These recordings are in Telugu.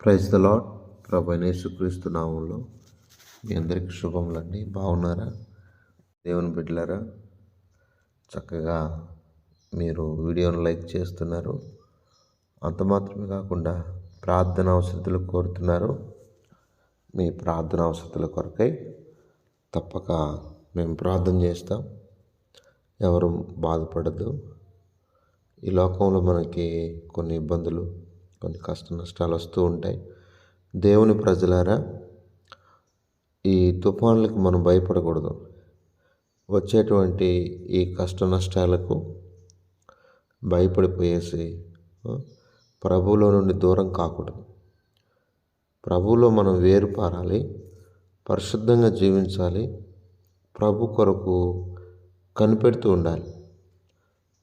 ప్రైజ్ ద లాడ్ ప్రభు యేసుక్రీస్తు నామంలో మీ అందరికీ శుభములండి. బాగున్నారా? దేవుని బిడ్డలారా చక్కగా మీరు వీడియోను లైక్ చేస్తున్నారు. అంత మాత్రమే కాకుండా ప్రార్థన అవసరతలు కోరుతున్నారు. మీ ప్రార్థన అవసరతల కొరకై తప్పక మేము ప్రార్థన చేస్తాం. ఎవరు బాధపడద్దు. ఈ లోకంలో మనకి కొన్ని ఇబ్బందులు కొన్ని కష్ట నష్టాలు వస్తూ ఉంటాయి. దేవుని ప్రజలారా ఈ తుఫాన్లకు మనం భయపడకూడదు. వచ్చేటువంటి ఈ కష్ట నష్టాలకు భయపడిపోయేసి ప్రభువులో నుండి దూరం కాకూడదు. ప్రభువులో మనం వేరుపారాలి పరిశుద్ధంగా జీవించాలి ప్రభు కొరకు కనిపెడుతూ ఉండాలి.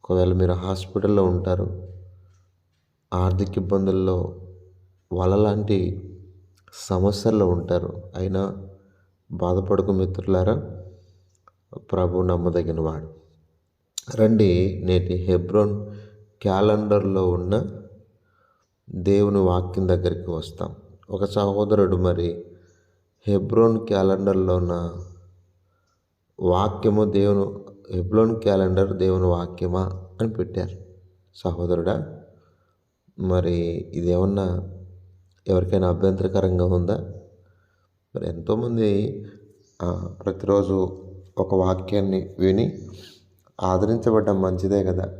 ఒకవేళ మీరు హాస్పిటల్లో ఉంటారు ఆర్థిక ఇబ్బందుల్లో వాళ్ళలాంటి సమస్యల్లో ఉంటారు. అయినా బాధపడకు మిత్రులారా ప్రభు నమ్మదగిన వాడు రండి నేటి హెబ్రోన్ క్యాలెండర్లో ఉన్న దేవుని వాక్యం దగ్గరికి వస్తాం. ఒక సహోదరుడు మరి హెబ్రోన్ క్యాలెండర్లో ఉన్న వాక్యము దేవుని హెబ్రోన్ క్యాలెండర్ దేవుని వాక్యమా అని పెట్టారు. సహోదరుడా మరి ఇదేమన్నా ఎవరికైనా అభ్యంతరకరంగా ఉందా? మరి ఎంతోమంది ప్రతిరోజు ఒక వాక్యాన్ని విని ఆదరించబడ్డం మంచిదే కదా?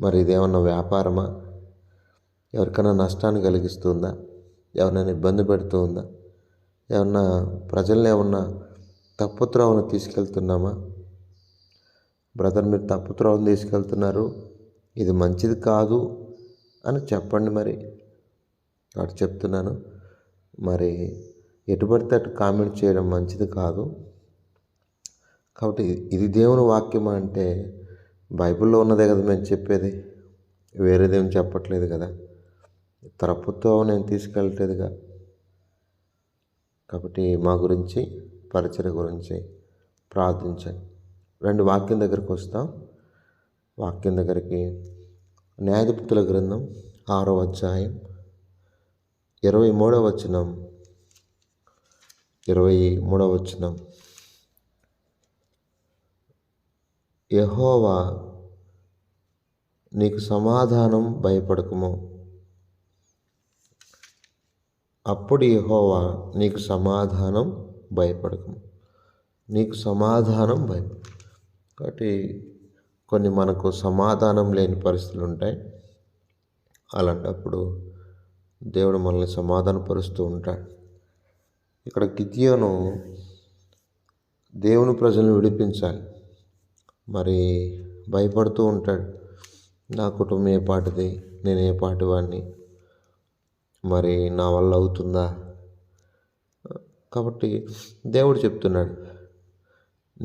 మరి ఇదేమన్నా వ్యాపారమా? ఎవరికైనా నష్టాన్ని కలిగిస్తుందా? ఎవరినైనా ఇబ్బంది పెడుతుందా? ఏమన్నా ప్రజల్ని ఏమన్నా తప్పు త్రోవను తీసుకెళ్తున్నామా? బ్రదర్ మీరు తప్పు త్రోవను తీసుకెళ్తున్నారు. ఇది మంచిది కాదు. అని చెప్పండి మరి. అటు చెప్తున్నాను. మరి ఎటు పడితే అటు కామెంట్ చేయడం మంచిది కాదు. కాబట్టి ఇది దేవుని వాక్యం అంటే బైబిల్లో ఉన్నదే కదా మేము చెప్పేది. వేరేదేం చెప్పట్లేదు కదా. తరపుతో నేను తీసుకెళ్ళట్లేదుగా. కాబట్టి మా గురించి పరిచయ గురించి ప్రార్థించండి. రెండు వాక్యం దగ్గరికి వస్తాం. వాక్యం దగ్గరికి న్యాయధిపతుల గ్రంథం ఆరో అధ్యాయం ఇరవై మూడవ వచనం. ఇరవై మూడవ వచనం. యహోవా నీకు సమాధానం భయపడకము. అప్పుడు యహోవా నీకు సమాధానం భయపడకము. నీకు సమాధానం భయపడ కాబట్టి కొన్ని మనకు సమాధానం లేని పరిస్థితులు ఉంటాయి. అలాంటప్పుడు దేవుడు మనల్ని సమాధానపరుస్తూ ఉంటాడు. ఇక్కడ గిద్యోను దేవుని ప్రజలను విడిపించాలి. మరి భయపడుతూ ఉంటాడు. నా కుటుంబం ఏ పాటిది? నేను ఏ పాటి వాడిని మరి నా వల్ల అవుతుందా? కాబట్టి దేవుడు చెప్తున్నాడు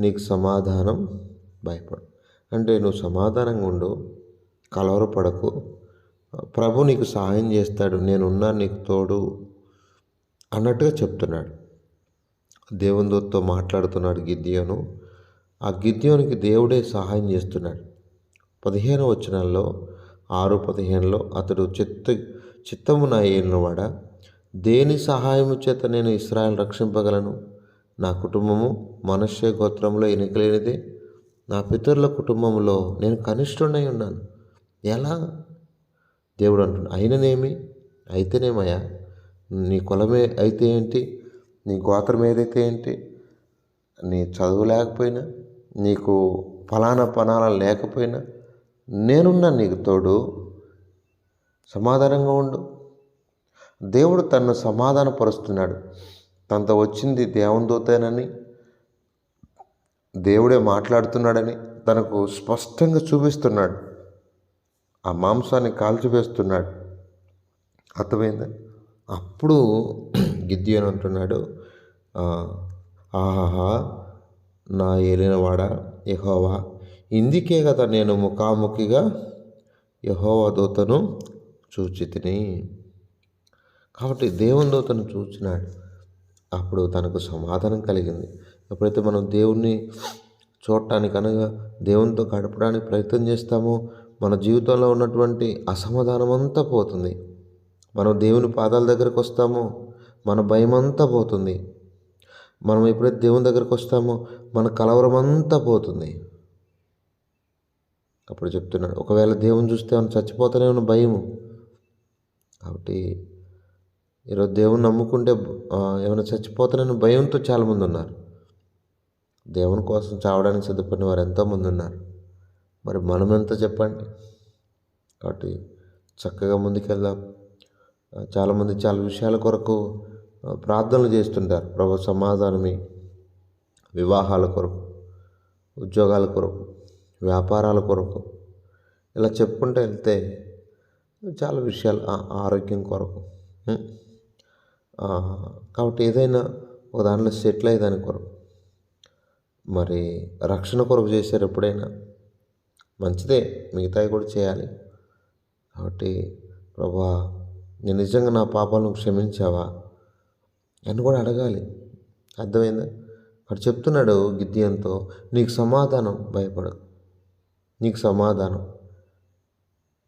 నీకు సమాధానం భయపడు. అంటే నువ్వు సమాధానంగా ఉండు కలవరపడకు. ప్రభు నీకు సహాయం చేస్తాడు నేనున్నా నీకు తోడు అన్నట్టుగా చెప్తున్నాడు. దేవుని దూతతో మాట్లాడుతున్నాడు గిద్యోను. ఆ గిద్యోనికి దేవుడే సహాయం చేస్తున్నాడు. పదిహేను వచనాల్లో ఆరు పదిహేనులో అతడు చిత్త చిత్తము నా ఏలినవాడ దేని సహాయము చేత నేను ఇస్రాయల్ రక్షింపగలను? నా కుటుంబము మనుష్య గోత్రంలో ఎన్నికలేనిదే. నా పితరుల కుటుంబంలో నేను కనిష్ఠుడై ఉన్నాను. ఎలా? దేవుడు అంటున్నాడు అయిననేమి? అయితేనేమయ్యా? నీ కులమే అయితే ఏంటి? నీ గోత్రం ఏదైతే ఏంటి? నీ చదువు లేకపోయినా నీకు ఫలానా పనాల లేకపోయినా నేనున్నా నీకు తోడు. సమాధానంగా ఉండు. దేవుడు తనను సమాధానపరుస్తున్నాడు. తనతో వచ్చింది దేవుని దూతేనని దేవుడే మాట్లాడుతున్నాడని తనకు స్పష్టంగా చూపిస్తున్నాడు. ఆ మాంసాన్ని కాల్చివేస్తున్నాడు. అర్థమైందా? అప్పుడు గిద్యోను అంటున్నాడు ఆహాహా నా ఏలినవాడ యహోవా ఇందుకే కదా నేను ముఖాముఖిగా యహోవా దూతను చూచి తిని కాబట్టి దేవుని దూతను చూచినాడు. అప్పుడు తనకు సమాధానం కలిగింది. ఎప్పుడైతే మనం దేవుణ్ణి చూడటానికి అనగా దేవునితో గడపడానికి ప్రయత్నం చేస్తామో మన జీవితంలో ఉన్నటువంటి అసమాధానం అంతా పోతుంది. మనం దేవుని పాదాల దగ్గరకు వస్తామో మన భయం అంతా పోతుంది. మనం ఎప్పుడైతే దేవుని దగ్గరకు వస్తామో మన కలవరం అంతా పోతుంది. అప్పుడు చెప్తున్నాడు ఒకవేళ దేవుని చూస్తే ఏమైనా చచ్చిపోతానే ఉన్న భయము. కాబట్టి ఈరోజు దేవుని నమ్ముకుంటే ఏమైనా చచ్చిపోతానని భయంతో చాలామంది ఉన్నారు. దేవుని కోసం చావడానికి సిద్ధపడిన వారు ఎంతోమంది ఉన్నారు. మరి మనం ఎంత చెప్పండి? కాబట్టి చక్కగా ముందుకెళ్దాం. చాలామంది చాలా విషయాల కొరకు ప్రార్థనలు చేస్తుంటారు. ప్రభు సమాధానమే వివాహాల కొరకు ఉద్యోగాల కొరకు వ్యాపారాల కొరకు. ఇలా చెప్పుకుంటూ వెళ్తే చాలా విషయాలు ఆరోగ్యం కొరకు. కాబట్టి ఏదైనా ఒక దాంట్లో సెటిల్ అయ్యేదాని కొరకు. మరి రక్షణ కొరకు చేశారు ఎప్పుడైనా? మంచిదే మిగతావి కూడా చేయాలి. కాబట్టి ప్రభా నేను నిజంగా నా పాపాలను క్షమించావా అని కూడా అడగాలి. అర్థమైందా? అక్కడ చెప్తున్నాడు గిద్యంతో నీకు సమాధానం భయపడదు నీకు సమాధానం.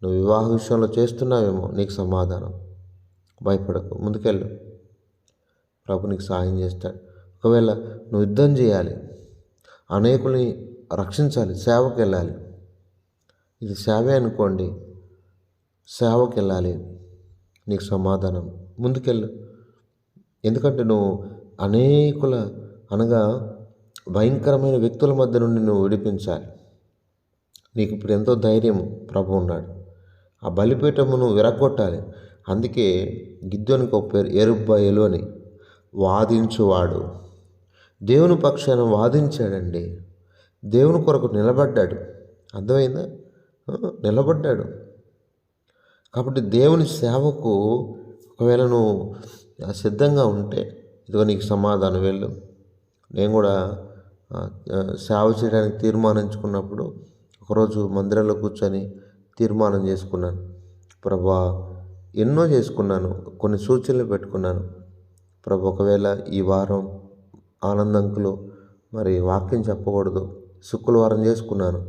నువ్వు వివాహ విషయంలో చేస్తున్నావేమో నీకు సమాధానం. భయపడకు ముందుకెళ్ళు. ప్రభు నీకు సహాయం చేస్తాడు. ఒకవేళ నువ్వు యుద్ధం చేయాలి అనేకుల్ని రక్షించాలి సేవకు వెళ్ళాలి ఇది సేవే అనుకోండి సేవకు వెళ్ళాలి నీకు సమాధానం. ముందుకెళ్ళు. ఎందుకంటే నువ్వు అనేకుల అనగా భయంకరమైన వ్యక్తుల మధ్య నుండి నువ్వు విడిపించాలి. నీకు ఇప్పుడు ఎంతో ధైర్యం ప్రభు ఉన్నాడు. ఆ బలిపీఠమును విరగొట్టాలి అందుకే గిద్దోనికి ఒక పేరు ఎరుబ్బయలు అని వాదించువాడు. దేవుని పక్షాన వాదించాడండి. దేవుని కొరకు నిలబడ్డాడు. అర్థమైందా? నిలబడ్డాడు. కాబట్టి దేవుని సేవకు ఒకవేళ నువ్వు సిద్ధంగా ఉంటే ఇదిగో నీకు సమాధానం వెళ్ళు. నేను కూడా సేవ చేయడానికి తీర్మానించుకున్నప్పుడు ఒకరోజు మందిరంలో కూర్చొని తీర్మానం చేసుకున్నాను. ప్రభా ఎన్నో చేసుకున్నాను. కొన్ని సూచనలు పెట్టుకున్నాను. ప్రభు ఒకవేళ ఈ వారం ఆనందంకులు. మరి వాక్యం చెప్పకూడదు. శుక్రవారం చేసుకున్నాను.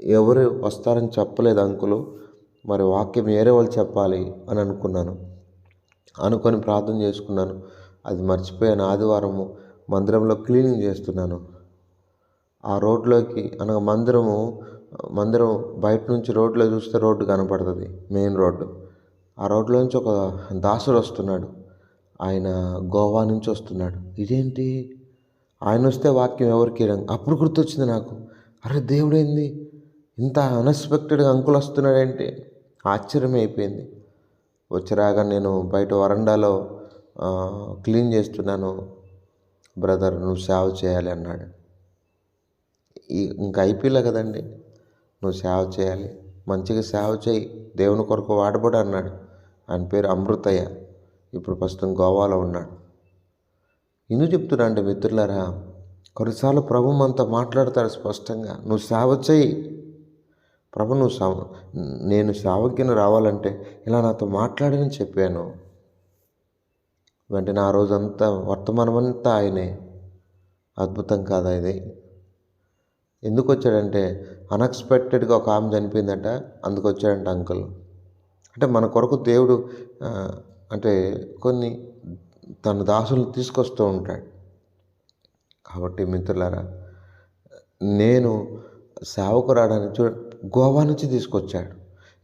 ఎవరు వస్తారని చెప్పలేదు అంకులు. మరి వాక్యం వేరే వాళ్ళు చెప్పాలి అని అనుకున్నాను. అనుకొని ప్రార్థన చేసుకున్నాను. అది మర్చిపోయాను. ఆదివారము మందిరంలో క్లీనింగ్ చేస్తున్నాను. ఆ రోడ్లోకి అనగా మందిరము మందిరం బయట నుంచి రోడ్లో చూస్తే రోడ్డు కనపడుతుంది. Main road. ఆ రోడ్లోంచి ఒక దాసుడు వస్తున్నాడు. ఆయన గోవా నుంచి వస్తున్నాడు. ఇదేంటి? ఆయన వస్తే వాక్యం ఎవరికి అప్పుడు గుర్తొచ్చింది నాకు. అరే దేవుడేంది ఇంత అన్ఎక్స్పెక్టెడ్గా అంకులు వస్తున్నాడంటే ఆశ్చర్యం అయిపోయింది వచ్చిరాగా నేను బయట వరండాలో క్లీన్ చేస్తున్నాను. బ్రదర్ నువ్వు సేవ చేయాలి అన్నాడు. ఇంకా అయిపోలే కదండి? నువ్వు సేవ చేయాలి. మంచిగా సేవ చేయి. దేవుని కొరకు వాడబడు అన్నాడు. ఆయన పేరు అమృతయ్య. ఇప్పుడు ప్రస్తుతం గోవాలో ఉన్నాడు. ఎందుకు చెప్తున్నా అంటే మిత్రులారా కొన్నిసార్లు ప్రభు అంతా మాట్లాడతాడు స్పష్టంగా నువ్వు సేవ చేయి ప్రభు నువ్వు సేవ నేను సేవకిని రావాలంటే ఇలా నాతో మాట్లాడని చెప్పాను. వెంటనే ఆ రోజంతా వర్తమానమంతా ఆయనే. అద్భుతం కాదా ఇది? ఎందుకు వచ్చాడంటే అన్ఎక్స్పెక్టెడ్గా ఒక ఆమె చనిపోయిందట అందుకు వచ్చాడంట అంకుల్. అంటే మన కొరకు దేవుడు అంటే కొన్ని తన దాసులు తీసుకొస్తూ ఉంటాడు. కాబట్టి మిత్రులారా నేను సేవకు రావడానికి చూడ గోవా నుంచి తీసుకొచ్చాడు.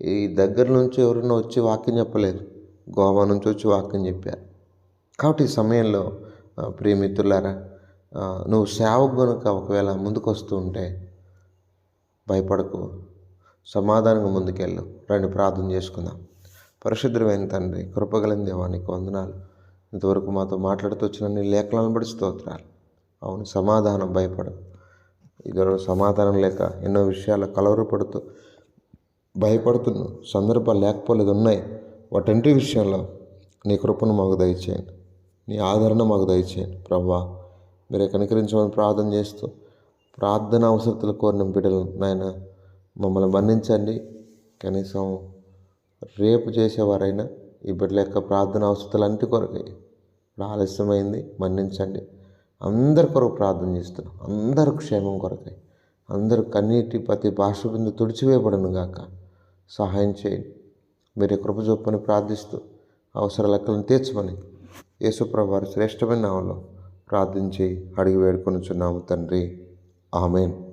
ఈ దగ్గర నుంచి ఎవరైనా వచ్చి వాక్యం చెప్పలేదు. గోవా నుంచి వచ్చి వాక్యం చెప్పారు. కాబట్టి ఈ సమయంలో ప్రియమిత్రులారా నువ్వు సేవకు గనుక ఒకవేళ ముందుకు వస్తూ ఉంటే భయపడకు. సమాధానంగా ముందుకెళ్ళు. రండి ప్రార్థన చేసుకుందాం. పరిశుద్ధమైన తండ్రి కృపగలిన దేవానికి వందనాలు. ఇంతవరకు మాతో మాట్లాడుతూ వచ్చిన నీ లేఖలను బట్టి స్తోత్రాలు. అవును సమాధానం భయపడు ఇద్దరు సమాధానం లేక ఎన్నో విషయాలు కలవరపడుతూ భయపడుతున్న సందర్భాలు లేకపోలేదు ఉన్నాయి. వాటంటి విషయంలో నీ కృపను మాకు దయచేయండి. నీ ఆదరణ మాకు దయచేయండి. ప్రభా మీరే కనికరించమని ప్రార్థన చేస్తూ ప్రార్థన అవసరతలు కోరిన బిడ్డలు నాయన మమ్మల్ని బంధించండి కనీసం రేపు చేసేవారైనా ఇప్పటి లెక్క ప్రార్థన అవసరాలన్నిటి కొరకే ఇప్పుడు ఆలస్యమైంది మన్నించండి. అందరి కొరకు ప్రార్థన చేస్తున్నాం. అందరు క్షేమం కొరకాయి అందరూ కన్నీటి ప్రతి భాష బిందు తుడిచివేయబడను గాక. సహాయం చేయండి. మీరు కృప చొప్పని ప్రార్థిస్తూ అవసర లెక్కలను తీర్చమని యేసుప్రభు శ్రేష్టమైన నామంలో ప్రార్థించి అడిగి వేడుకొనుచున్నాము తండ్రి. ఆమెన్.